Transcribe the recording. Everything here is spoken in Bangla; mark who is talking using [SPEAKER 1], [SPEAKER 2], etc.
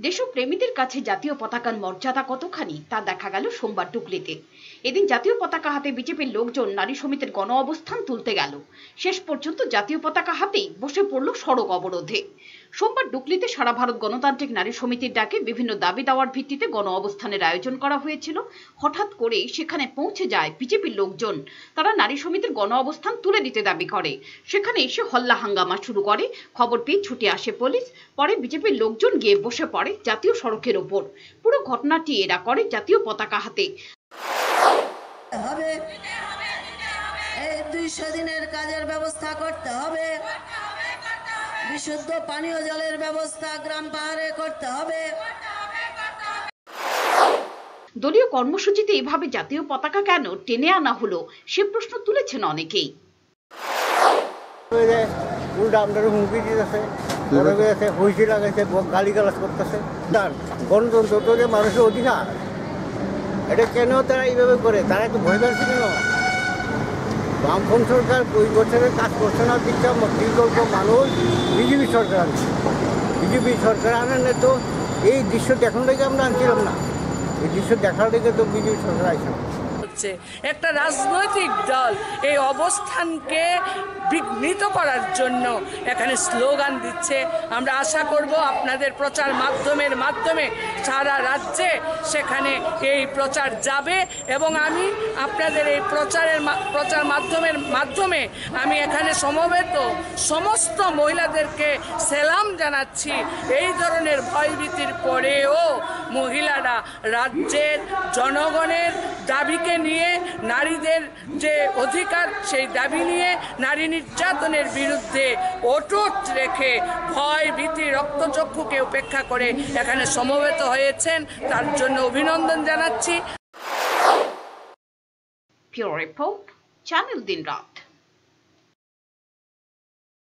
[SPEAKER 1] দেশপ্রেমীদের কাছে জাতীয় পতাকার মর্যাদা কতখানি, তা দেখা গেল সোমবার টুকলিতে এদিন জাতীয় পতাকা হাতে বিজেপির লোকজন নারী সমিতির গণ অবস্থান তুলতে গেল। শেষ পর্যন্ত জাতীয় পতাকা হাতেই বসে পড়ল সড়ক অবরোধে। সোমবার ডুকলিতে সারা ভারত গণতান্ত্রিক নারী সমিতির ডাকে বিভিন্ন দাবি দাওয়ার ভিত্তিতে গণ অবস্থানের আয়োজন করা হয়েছিল। হঠাৎ করে সেখানে পৌঁছে যায় বিজেপির লোকজন। তারা নারী সমিতির গণ অবস্থান তুলে দিতে দাবি করে। সেখানে এসে হল্লা হাঙ্গামা শুরু করে। খবর পেয়ে ছুটে আসে পুলিশ। পরে বিজেপির লোকজন গিয়ে বসে পড়ে। জাতীয় সড়কের ওপর। পুরো ঘটনাটি এরা করে জাতীয় পতাকা হাতে।
[SPEAKER 2] হবে। এই দুইশো দিনের কাজের ব্যবস্থা করতে হবে। বিশুদ্ধ পানীয় জলের ব্যবস্থা গ্রাম পাহাড়ে করতে হবে।
[SPEAKER 1] দলীয় কর্মসূচিতে এভাবে জাতীয় পতাকা কেন টেনে আনা হলো সে প্রশ্ন তুলেছেন অনেকেই।
[SPEAKER 3] উল্টা আপনার হুমকি দিতেছে। বড় গেছে হইসি লাগাইছে গালি গালাজ করতেছে। তার গণতন্ত্র তো যে মানুষের অধিকার। এটা কেন তারা এইভাবে করে? তারা একটু ভয় পাচ্ছে কেন? বামফ্রন্ট সরকার দুই বছরের কাজ করছে না, দিচ্ছা বিকল্প মানুষ বিজেপি সরকার আনছে। বিজেপি সরকার আনেন তো এই দৃশ্য লেগে আমরা আনছিলাম না। এই দৃশ্য দেখার লেগে তো বিজেপি সরকার আইসলাম
[SPEAKER 4] হচ্ছে একটা রাজনৈতিক দল এই অবস্থানকে বিঘ্নিত করার জন্য এখানে স্লোগান দিচ্ছে। আমরা আশা করব আপনাদের প্রচার মাধ্যমের মাধ্যমে সারা রাজ্যে সেখানে এই প্রচার যাবে এবং আমি আপনাদের এই প্রচারের প্রচার মাধ্যমের মাধ্যমে আমি এখানে সমবেত সমস্ত মহিলাদেরকে সেলাম জানাচ্ছি। এই ধরনের ভয়ভীতির পরেও রাজ্যের জনগণের দাবিকে নিয়ে নারীদের যে অধিকার, সেই দাবি নিয়ে নারী নির্যাতনের বিরুদ্ধে অটুট রেখে ভয়, ভীতি, রক্তচক্ষুকে উপেক্ষা করে এখানে সমবেত হয়েছেন। তার জন্য অভিনন্দন জানাচ্ছি।